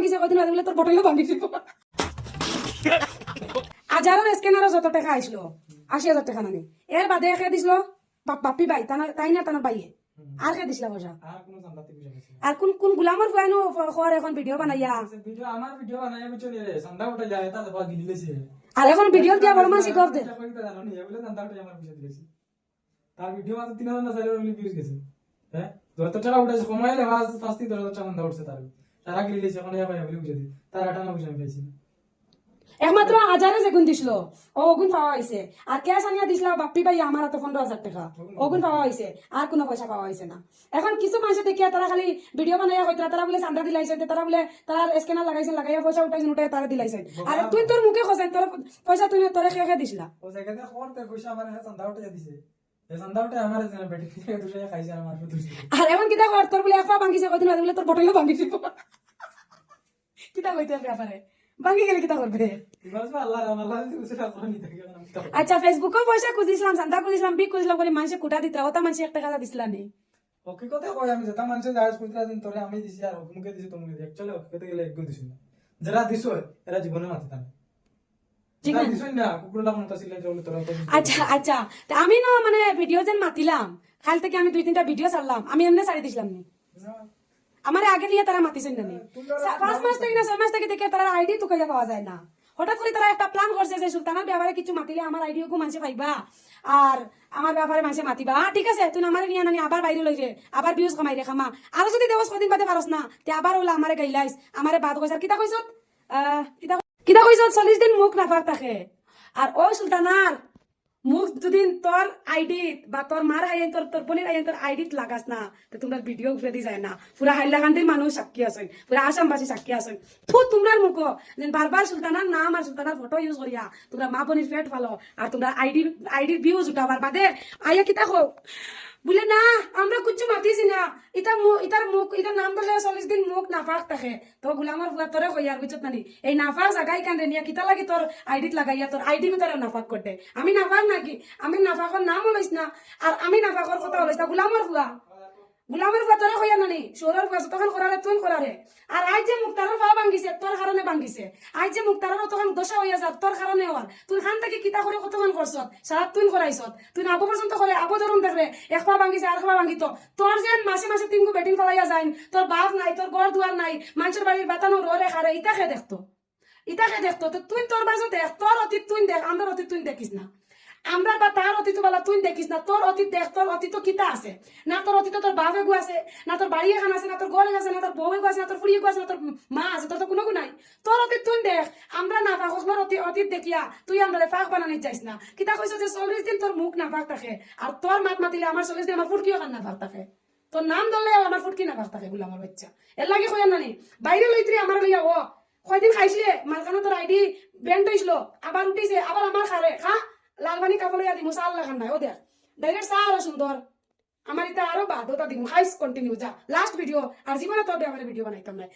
ভাঙিছে কদিন বাদে তোর বটলও ভাঙিছে হাজারের স্ক্যানারও যত টাকা আইসলো আশি হাজার টাকা নানি এর বাদে খেয়ে দিছিল বাপ- বাই তাই না তানা বাইয়ে আর খেয়ে দিছিল পয়সা আর কোনো কোন গুলামর ফুয়াইনো খোয়ার এখন ভিডিও বানাইয়া ভিডিও আমার ভিডিও বানাই আমি চলে রে চান্দা উঠে যায় তা দাবা গিলি আর এখন ভিডিও দিয়া বড় মানুষ গফ দে তার ভিডিও মাত্র তিন হাজার না চার হাজার ভিউজ গেছে হ্যাঁ দু হাজার টাকা উঠেছে সময় লে পাঁচ পাঁচ থেকে দশ টাকা উঠছে তার তারা গিলি লেছে এখন এবার বলে বুঝে দিই। তার পয়সা আমি পাইছি। একমাত্র হাজারে যেগুন দিছিল ও ওগুন পাওয়া হয়েছে আর ক্যাশ আনিয়া দিছিল বাপ্পি ভাই আমার হাতে পনেরো হাজার টাকা। ওগুন পাওয়া হয়েছে আর কোনো পয়সা পাওয়া হয়েছে না। এখন কিছু মানুষ দেখিয়া তারা খালি ভিডিও বানাইয়া হইতরা তারা বলে চান্দা দিলাইছে তারা বলে তারা স্ক্যানার লাগাইছে লাগাইয়া পয়সা উঠাইছে উঠাই তারা দিলাইছে আর তুই তোর মুখে খসাই তোর পয়সা তুই তোরে খেয়ে খেয়ে দিছিলা? দিছে। আর এখন কিতা তোর বলে একপা ভাঙিছে কদিন বলে তোর বটলও ভাঙিছে। কিতা কইতে ব্যাপারে ভাঙি গেলে কিতা করবে টাকা আচ্ছা ফেসবুকেও পয়সা খুঁজিছিলাম চান্দা খুঁজিছিলাম বিক খুঁজিছিলাম করে মানুষে কুটা দিতে ওটা মানুষে একটা কথা দিছিলা নেই হকিকতে কয় আমি যেটা মানুষের জাহাজ করতে দিন তোরে আমি দিছি আর হুকুমকে দিছি তোমকে দিছি। অ্যাকচুয়ালি হকিকতে গেলে একগো দিছি না। যারা দিছো এরা জীবনে মাথা মনে বলে তো আচ্ছা আচ্ছা। আমি না মানে ভিডিও যেন মাতিলাম। কাল থেকে আমি দুই তিনটা ভিডিও ছাড়লাম। আমি এমনি ছাড়ি দিছিলাম নি। আমার আগে লিয়ে তারা মাতিছেন না পাঁচ মাস থেকে না ছয় মাস থেকে দেখে তারা আইডি তো কইয়া পাওয়া যায় না। হঠাৎ করে তারা একটা প্ল্যান করছে যে সুলতানার ব্যাপারে কিছু মাতিলে আমার আইডিও কো মানুষে পাইবা আর আমার ব্যাপারে মানুষে মাতিবা। ঠিক আছে তুই আমার নিয়ে নানি আবার বাইরে লই রে আবার ভিউজ কমাই রে খামা। আর যদি দেবস কদিন বাদে পারস না তে আবার ওলা আমারে গাইলাইস আমারে বাদ কইছ আর কিতা কইছত কিতা কিতা কইছত চল্লিশ দিন মুখ নাফাক থাকে। আর ও সুলতানার যদি তোর আইডি বা তোর মার হাইয়েন তোর তোর বোনের হাইয়েন তোর আইডিত লাগাস না, তো তোমরা ভিডিও ঘুরে দি যায় না। পুরা হাইলাকান্দির মানুষ সাক্ষী আছেন, পুরা আসামবাসী সাক্ষী আসেন থু তোমরা মুখ যে বারবার সুলতানার নাম আর সুলতানার ফটো ইউজ করিয়া তোমরা মা বোনের ফেট ফালো, আর তোমরা আইডি আইডির ভিউজ উঠাবার বাদে আইয়া কিতা হোক বলে না, আমরা কুচ্ছু মাতিছি না। মুখ ইটার মুখ ইটার নাম ধরলে চল্লিশ দিন মুখ নাফাক থাকে। তো গুলামার ফুয়া তোরে কইয়ার বুঝত নানি। এই নাফাক জাগাই কান্দে নিয়া, কিতা লাগি তোর আইডিত লাগাইয়া তোর আইডি তোর নাফাক করতে আমি নাফাক নাকি আমি নাফাকর নাম লইস না। আর আমি নাফাকর কথা লইস না গুলামার ফুয়া গুলামের ফুয়া তোরে কইয়া নানি। সৌরর ফুয়া তখন করারে তুই করারে আর আজ যে মুক্তারের ফুয়া ভাঙ্গিছে তোর আই যে মোক মুক্তারের তখন দশা হইয়া যা তোর কারণে হওয়ার তুই খান থেকে কিতা করে কতক্ষণ করছত সারা তুই করাইছত তুই আবো পর্যন্ত করে আবো ধরুন দেখলে ভাঙ্গিছে আর ভাঙিত তোর যে মাসে মাসে বেটিং তোর নাই তোর ঘর দুয়ার নাই মানুষের বাড়ির বাতানো রে খারে ইটাকে দেখতো। ইটাকে দেখতো, তো তুই তোর দেখ তোর অতীত তুই দেখ আমার অতীত তুই দেখিস না। আমরা বা তার অতীত বেলা তুই দেখিস না, তোর অতীত দেখ, তোর অতীত কিতা আছে? না তোর অতীত তোর বাপ এগু আছে, না তোর বাড়ি এখান আছে, না তোর ঘর আছে, না তোর বউ এগু আছে, না তোর ফুড়ি এগু আছে, না তোর মা আছে, তোর তো কোনো গু নাই। তোর অতীত তুই দেখ, আমরা না পাক ওর অতীত অতীত দেখিয়া তুই আমরা ফাঁক বানানি চাইস না। কিতা কইছ যে চল্লিশ দিন তোর মুখ না ফাঁক থাকে আর তোর মাত মাতিলে আমার চল্লিশ দিন আমার ফুটকিও কান না ফাঁক থাকে। তোর নাম ধরলে আমার ফুটকি না ফাঁক থাকে গুলো আমার বাচ্চা। এর লাগে কইয়া নানি বাইরে লইত্রি আমার লইয়া ও কয়দিন খাইছিলে মাঝখানে তোর আইডি ব্যান্ড হয়েছিল আবার উঠিছে আবার আমার খারে খা। লালবানি কাপড় ইয়া দিমু চাল লাগান নাই ও দেখ ডাইরেক্ট চা আরও সুন্দর আমার এটা আরও ওটা দিমু। খাইস কন্টিনিউ যা। লাস্ট ভিডিও আর জীবনে তোর ব্যাপারে ভিডিও বানাইতাম না